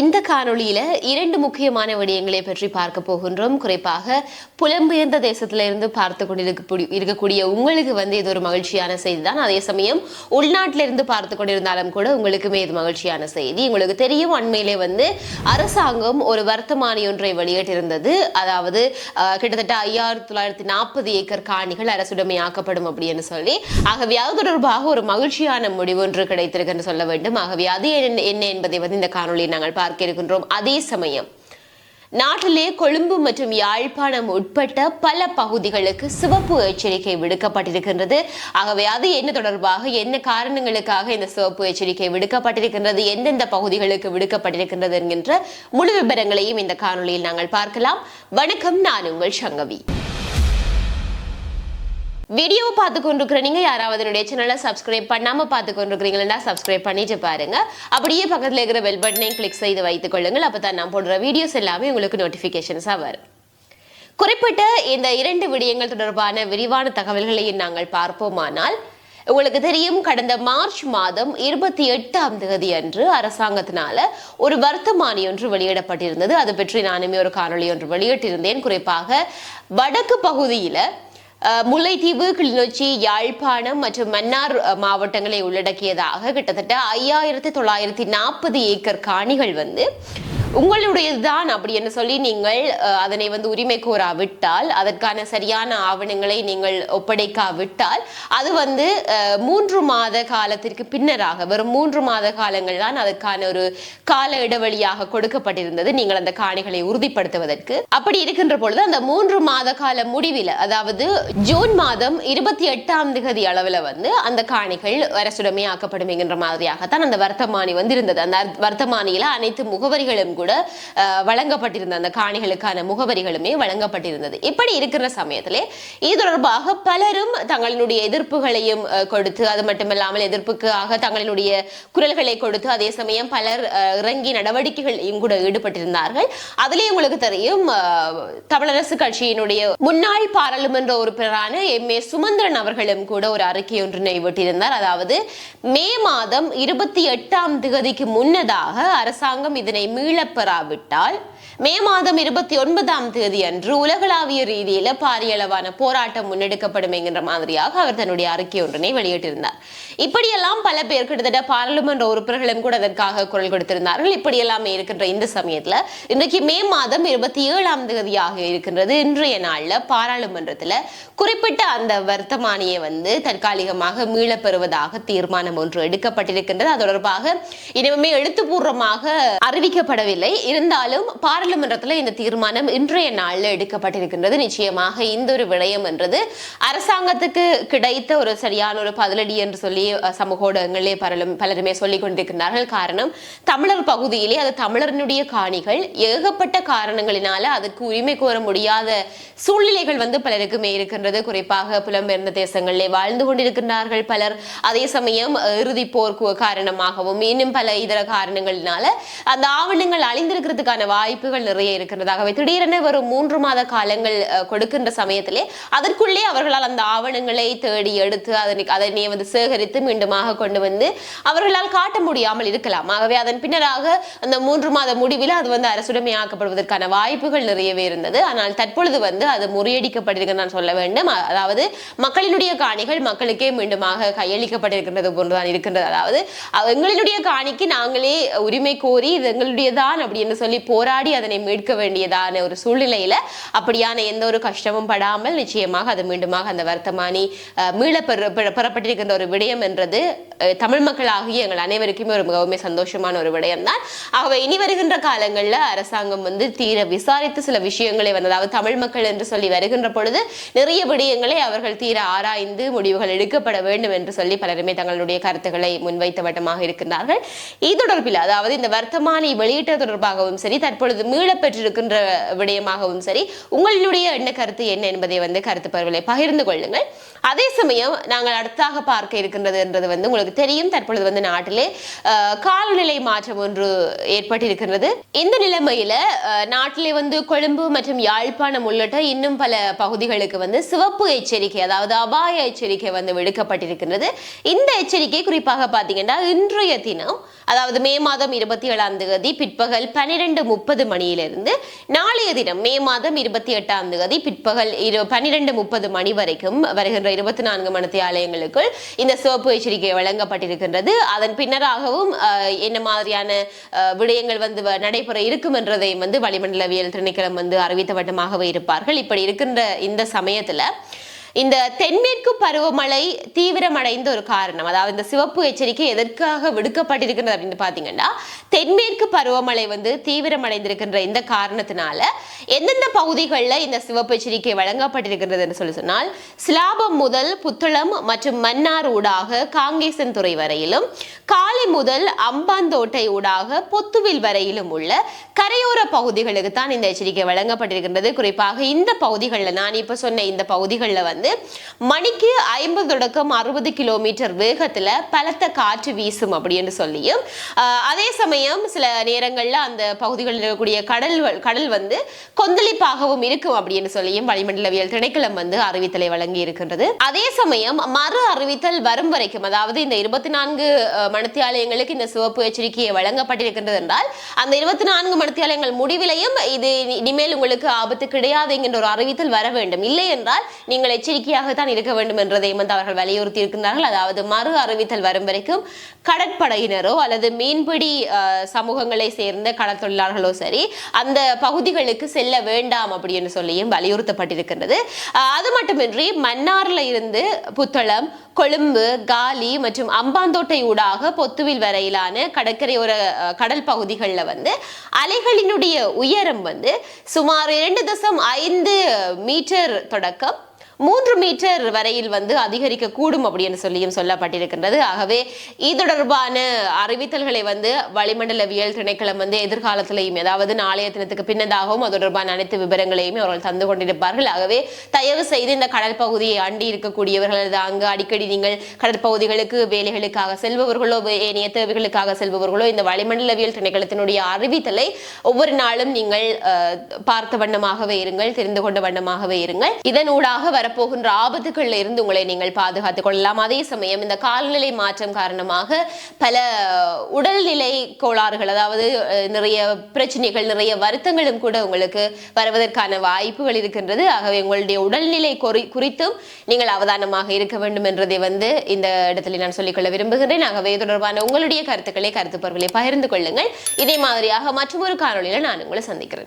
இந்த காணொளியில இரண்டு முக்கியமான விடயங்களை பற்றி பார்க்க போகின்றோம். குறிப்பாக புலம்பெயர்ந்த தேசத்திலிருந்து பார்த்து கொண்டிருக்க இருக்கக்கூடிய உங்களுக்கு வந்து இது ஒரு மகிழ்ச்சியான செய்தி தான் அதே சமயம் உள்நாட்டில இருந்து பார்த்து கொண்டிருந்தாலும் கூட உங்களுக்குமே இது மகிழ்ச்சியான செய்தி. உங்களுக்கு தெரியும் அண்மையிலே வந்து அரசாங்கம் ஒரு வர்த்தமானி ஒன்றை வெளியிட்டிருந்தது. அதாவது கிட்டத்தட்ட ஐயாயிரத்தி தொள்ளாயிரத்தி நாற்பது ஏக்கர் காணிகள் அரசுடைமையாக்கப்படும் அப்படின்னு சொல்லி ஆகவே அது தொடர்பாக ஒரு மகிழ்ச்சியான முடிவு ஒன்று கிடைத்திருக்கு சொல்ல வேண்டும். ஆகவே அது என்ன என்பதை வந்து இந்த காணொலியை நாங்கள் பார்க்க இருக்கின்றோம். அதே சமயம் நாட்டிலே கொழும்பு மற்றும் யாழ்ப்பாணம் உட்பட்ட பல பகுதிகளுக்கு சிவப்பு எச்சரிக்கை விடுக்கப்பட்டிருக்கின்றது. ஆகவே அது என்ன தொடர்பாக என்ன காரணங்களுக்காக இந்த சிவப்பு எச்சரிக்கை விடுக்கப்பட்டிருக்கின்றது எந்தெந்த பகுதிகளுக்கு விடுக்கப்பட்டிருக்கின்றது என்கின்ற முழு விவரங்களையும் இந்த காணொளியில் நாங்கள் பார்க்கலாம். வணக்கம் நான் உங்கள் சங்கவி. வீடியோ பார்த்து கொண்டிருக்கிற நீங்க யாராவது என்னுடைய சேனலை சப்ஸ்கிரைப் பண்ணாம பார்த்து கொண்டிருக்கிறீங்களா சப்ஸ்கிரைப் பண்ணிட்டு பாருங்க. அப்படியே பக்கத்தில் இருக்கிற பெல் பட்டனையும் கிளிக் செய்து வைத்துக் கொள்ளுங்கள். அப்போ தான் நான் போடுற வீடியோஸ் எல்லாமே உங்களுக்கு நோட்டிஃபிகேஷன்ஸாக வரும். குறிப்பிட்ட இந்த இரண்டு விடயங்கள் தொடர்பான விரிவான தகவல்களையும் நாங்கள் பார்ப்போமானால் உங்களுக்கு தெரியும் கடந்த மார்ச் மாதம் இருபத்தி எட்டாம் தேதி அன்று அரசாங்கத்தினால ஒரு வர்த்தமானி ஒன்று வெளியிடப்பட்டிருந்தது. அது பற்றி நானுமே ஒரு காணொலி ஒன்று வெளியிட்டிருந்தேன். குறிப்பாக வடக்கு பகுதியில் முல்லைத்தீவு கிளிநொச்சி யாழ்ப்பாணம் மற்றும் மன்னார் மாவட்டங்களை உள்ளடக்கியதாக கிட்டத்தட்ட ஐயாயிரத்தி தொள்ளாயிரத்தி நாற்பது ஏக்கர் காணிகள் வந்து உங்களுடையதுதான் அப்படி என்று சொல்லி நீங்கள் அதனை வந்து உரிமை கோராவிட்டால் அதற்கான சரியான ஆவணங்களை நீங்கள் ஒப்படைக்காவிட்டால் அது வந்து மூன்று மாத காலத்திற்கு பின்னராக வெறும் மூன்று மாத காலங்கள் தான் அதற்கான ஒரு கால இடைவெளியாக கொடுக்கப்பட்டிருந்தது. நீங்கள் அந்த காணிகளை உறுதிப்படுத்துவதற்கு. அப்படி இருக்கின்ற பொழுது அந்த மூன்று மாத கால முடிவில் அதாவது ஜூன் மாதம் இருபத்தி எட்டாம் திகதி அளவில் வந்து அந்த காணிகள் அரசுடமே ஆக்கப்படும் என்கின்ற மாதிரியாகத்தான் அந்த வர்த்தமானி வந்து இருந்தது அந்த வர்த்தமானியில அனைத்து முகவரிகளும் கூட கூட வழங்கப்பட்டிருந்த அந்த காணிகளுக்கான முகவரிகளுமே வழங்கப்பட்டிருந்தது. இப்படி இருக்கிற சமயத்திலே இது தொடர்பாக பலரும் தங்களினுடைய எதிர்ப்புகளையும் கொடுத்து அது மட்டுமில்லாமல் எதிர்ப்புக்காக தங்களினுடைய குரல்களை கொடுத்து அதே சமயம் பலர் இறங்கி நடவடிக்கைகளையும் கூட ஈடுபட்டிருந்தார்கள். அதிலே உங்களுக்கு தெரியும் தமிழரசு கட்சியினுடைய முன்னாள் பாராளுமன்ற உறுப்பினரான எம். ஏ. சுமந்திரன் அவர்களும் கூட ஒரு அறிக்கை ஒன்றினை விட்டிருந்தார். அதாவது மே மாதம் இருபத்தி எட்டாம் திகதிக்கு முன்னதாக அரசாங்கம் இதனை மீள பெறாவிட்டால் மே மாதம் இருபத்தி ஒன்பதாம் தேதி அன்று உலகளாவிய ரீதியில பாரிய அளவான போராட்டம் முன்னெடுக்கப்படும் என்கின்ற மாதிரியாக அவர் தன்னுடைய அறிக்கை ஒன்றினை வெளியிட்டிருந்தார். இப்படியெல்லாம் பல பேர் கிட்டத்தட்ட பாராளுமன்ற உறுப்பினர்களும் கூட அதற்காக குரல் கொடுத்திருந்தார்கள். இப்படியெல்லாம் இருக்கின்ற இந்த சமயத்துல இன்றைக்கு மே மாதம் இருபத்தி ஏழாம் தேதியாக இருக்கின்றது. இன்றைய நாள்ல பாராளுமன்றத்துல குறிப்பிட்ட அந்த வர்த்தமானியை வந்து தற்காலிகமாக மீளப்பெறுவதாக தீர்மானம் ஒன்று எடுக்கப்பட்டிருக்கின்றது. அது தொடர்பாக இனிமே எழுத்துப்பூர்வமாக அறிவிக்கப்படவே வரவில்லை இருந்தாலும் பாராளுமன்றத்தில் இந்த தீர்மானம் இன்றைய நாளில் எடுக்கப்பட்டிருக்கின்றது. நிச்சயமாக இந்த ஒரு விடயம் என்றது அரசாங்கத்துக்கு கிடைத்த ஒரு சரியான ஒரு பதிலடி என்று சொல்லி சமூக ஊடகங்களே பலரும் பலருமே சொல்லிக் கொண்டிருக்கிறார்கள் காரணம் தமிழர் பகுதியிலே அது தமிழரினுடைய காணிகள். ஏகப்பட்ட காரணங்களினால அதுக்கு உரிமை கோர முடியாத சூழ்நிலைகள் வந்து பலருக்குமே இருக்கின்றது. குறிப்பாக புலம்பெயர்ந்த தேசங்களிலே வாழ்ந்து கொண்டிருக்கின்றார்கள் பலர். அதே சமயம் இறுதி போர் காரணமாகவும் இன்னும் பல இதர காரணங்களினால அந்த ஆவணங்கள் அழிந்திருக்கிறதுக்கான வாய்ப்புகள் நிறைய இருக்கிறதாகவே திடீரென ஒரு மூன்று மாத காலங்கள் கொடுக்கின்ற சமயத்திலே அதற்குள்ளே அவர்களால் அந்த ஆவணங்களை தேடி எடுத்து அதனை அதனை வந்து சேகரித்து மீண்டுமாக கொண்டு வந்து அவர்களால் காட்ட முடியாமல் இருக்கலாம். ஆகவே அதன் பின்னராக அந்த மூன்று மாத முடிவில் அது வந்து அரசுடைமையாக்கப்படுவதற்கான வாய்ப்புகள் நிறையவே இருந்தது. ஆனால் தற்பொழுது வந்து அது முறியடிக்கப்பட்டிருக்கு நான் சொல்ல வேண்டும். அதாவது மக்களினுடைய காணிகள் மக்களுக்கே மீண்டுமாக கையளிக்கப்பட்டிருக்கின்றது போன்றுதான் இருக்கின்றது அதாவது எங்களினுடைய காணிக்கு நாங்களே உரிமை கோரி இது தான் அப்படின்னு சொல்லி போராடி அதனை மீட்க வேண்டியதான ஒரு சூழ்நிலையில அப்படியான எந்த ஒரு கஷ்டமும் படாமல் நிச்சயமாக அது மீண்டுமாக அந்த வர்த்தமானி மீள பெறப்பட்டிருக்கின்ற ஒரு விடயம் என்றது தமிழ் மக்கள் ஆகிய எங்கள் அனைவருக்குமே ஒரு மிகவுமே சந்தோஷமான ஒரு விடயம் தான் ஆகவே இனி வருகின்ற காலங்களில் அரசாங்கம் வந்து தீர விசாரித்து சில விஷயங்களை வந்து அதாவது தமிழ் மக்கள் என்று சொல்லி வருகின்ற பொழுது நிறைய விடயங்களை அவர்கள் தீர ஆராய்ந்து முடிவுகள் எடுக்கப்பட வேண்டும் என்று சொல்லி பலருமே தங்களுடைய கருத்துக்களை முன்வைத்த வட்டமாக இருக்கின்றார்கள். இது தொடர்பில் அதாவது இந்த வர்த்தமானி வெளியிட்ட தொடர்பாகவும் சரி தற்பொழுது மீளப்பெற்றிருக்கின்ற விடயமாகவும் சரி உங்களுடைய என்ன கருத்து என்ன என்பதை வந்து கருத்து பரவலை பகிர்ந்து கொள்ளுங்கள். அதே சமயம் நாங்கள் அடுத்தாக பார்க்க இருக்கின்றது என்றது வந்து உங்களுக்கு தெரியும். தற்பொழுது வந்து நாட்டிலே காலநிலை மாற்றம் ஒன்று ஏற்பட்டிருக்கின்றது. இந்த நிலைமையில நாட்டிலே வந்து கொழும்பு மற்றும் யாழ்ப்பாணம் உள்ளிட்ட இன்னும் பல பகுதிகளுக்கு வந்து சிவப்பு எச்சரிக்கை அதாவது அபாய எச்சரிக்கை வந்து விடுக்கப்பட்டிருக்கின்றது. இந்த எச்சரிக்கை குறிப்பாக பார்த்தீங்கன்னா இன்றைய தினம் அதாவது மே மாதம் இருபத்தி ஏழாம் தேதி பிற்பகல் பிற்பகல் பன்னிரெண்டு முப்பது மணியிலிருந்து நாளைய தினம் மே மாதம் இருபத்தி எட்டாம் தேதி பிற்பகல் இரு பன்னிரெண்டு முப்பது மணி வரைக்கும் வருகின்ற இருபத்தி நான்கு மணி ஆலயங்களுக்குள் இந்த சிவப்பு எச்சரிக்கை வழங்கப்பட்டிருக்கின்றது. அதன் பின்னராகவும் என்ன மாதிரியான விடயங்கள் வந்து வ- நடைபெற இருக்கும் என்றதையும் வந்து வளிமண்டலவியல் திணைக்களம் வந்து அறிவித்த வட்டமாகவே இருப்பார்கள். இப்படி இருக்கின்ற இந்த சமயத்தில் இந்த தென்மேற்கு பருவமழை தீவிரமடைந்த ஒரு காரணம் அதாவது இந்த சிவப்பு எச்சரிக்கை எதற்காக விடுக்கப்பட்டிருக்கிறது அப்படின்னு பார்த்தீங்கன்னா தென்மேற்கு பருவமழை வந்து தீவிரமடைந்திருக்கின்ற இந்த காரணத்தினால எந்தெந்த பகுதிகளில் இந்த சிவப்பு எச்சரிக்கை வழங்கப்பட்டிருக்கிறதுன்னு சொல்லி சொன்னால் சிலாபம் முதல் புத்தளம் மற்றும் மன்னார் ஊடாக காங்கேசன் துறை வரையிலும் காலை முதல் அம்பாந்தோட்டை ஊடாக பொத்துவில் வரையிலும் உள்ள கரையோர பகுதிகளுக்கு தான் இந்த எச்சரிக்கை வழங்கப்பட்டிருக்கின்றது. குறிப்பாக இந்த பகுதிகளில் நான் இப்போ சொன்ன இந்த பகுதிகளில் வந்து வந்து மணிக்கு ஐம்பது தொடக்கம் அறுபது கிலோமீட்டர் வேகத்துல பலத்த காற்று வீசும் அப்படின்னு சொல்லியும் அதே சமயம் சில நேரங்களில் அந்த பகுதிகளில் இருக்கக்கூடிய கடல் கடல் வந்து கொந்தளிப்பாகவும் இருக்கும் அப்படின்னு சொல்லியும் வளிமண்டலவியல் திணைக்களம் வந்து அறிவித்தலை வழங்கி இருக்கின்றது. அதே சமயம் மறு அறிவித்தல் வரும் வரைக்கும் அதாவது இந்த இருபத்தி நான்கு மணத்தியாலயங்களுக்கு இந்த சிவப்பு எச்சரிக்கையை வழங்கப்பட்டிருக்கின்றது என்றால் அந்த இருபத்தி நான்கு மணத்தியாலயங்கள் முடிவிலையும் இது இனிமேல் உங்களுக்கு ஆபத்து கிடையாது என்கின்ற ஒரு அறிவித்தல் வர வேண்டும். இல்லை என்றால் நீங்கள் எச்சரிக்கை எச்சரிக்கையாகத்தான் இருக்க வேண்டும் என்றதையும் வந்து அவர்கள் வலியுறுத்தி இருக்கின்றார்கள் அதாவது மறு அறிவித்தல் வரும் வரைக்கும் கடற்படையினரோ அல்லது மீன்பிடி சமூகங்களை சேர்ந்த கடற்தொழிலாளர்களோ சரி அந்த பகுதிகளுக்கு செல்ல வேண்டாம் அப்படின்னு சொல்லியும் வலியுறுத்தப்பட்டிருக்கின்றது. அது மட்டுமின்றி மன்னார்ல இருந்து புத்தளம் கொழும்பு காலி மற்றும் அம்பாந்தோட்டை ஊடாக பொத்துவில் வரையிலான கடற்கரையோர கடல் பகுதிகளில் வந்து அலைகளினுடைய உயரம் வந்து சுமார் இரண்டு தசம் ஐந்து மீட்டர் தொடக்கம் மூன்று மீட்டர் வரையில் வந்து அதிகரிக்க கூடும் அப்படின்னு சொல்லியும் சொல்லப்பட்டிருக்கின்றது. ஆகவே இது தொடர்பான அறிவித்தல்களை வந்து வளிமண்டலவியல் திணைக்களம் வந்து எதிர்காலத்திலையும் அதாவது நாளைய தினத்துக்கு பின்னதாகவும் அது தொடர்பான அனைத்து விவரங்களையும் அவர்கள் தந்து கொண்டிருப்பார்கள். ஆகவே தயவு செய்து இந்த கடல் பகுதியை அண்டி இருக்கக்கூடியவர்கள் அல்லது அங்கு அடிக்கடி நீங்கள் கடற்பகுதிகளுக்கு வேலைகளுக்காக செல்பவர்களோ ஏனைய தேவைகளுக்காக செல்பவர்களோ இந்த வளிமண்டலவியல் திணைக்களத்தினுடைய அறிவித்தலை ஒவ்வொரு நாளும் நீங்கள் அஹ், பார்த்த வண்ணமாகவே இருங்கள் தெரிந்து கொண்ட வண்ணமாகவே இருங்கள். இதனூடாக வரப்போகின்ற ஆபத்துகளில் இருந்து உங்களை நீங்கள் பாதுகாத்துக் கொள்ளலாம். அதே சமயம் இந்த காலநிலை மாற்றம் காரணமாக பல உடல்நிலை கோளாறுகள் அதாவது நிறைய பிரச்சனைகள் நிறைய வருத்தங்களும் கூட உங்களுக்கு வருவதற்கான வாய்ப்புகள் இருக்கின்றது. ஆகவே உங்களுடைய உடல்நிலை குறி- குறித்தும் நீங்கள் அவதானமாக இருக்க வேண்டும் என்றதை வந்து இந்த இடத்துல நான் சொல்லிக்கொள்ள விரும்புகிறேன் ஆகவே தொடர்பான உங்களுடைய கருத்துக்களை கருத்து பகிர்ந்து கொள்ளுங்கள். இதே மாதிரியாக மற்றொரு காணொலியில் நான் உங்களை சந்திக்கிறேன்.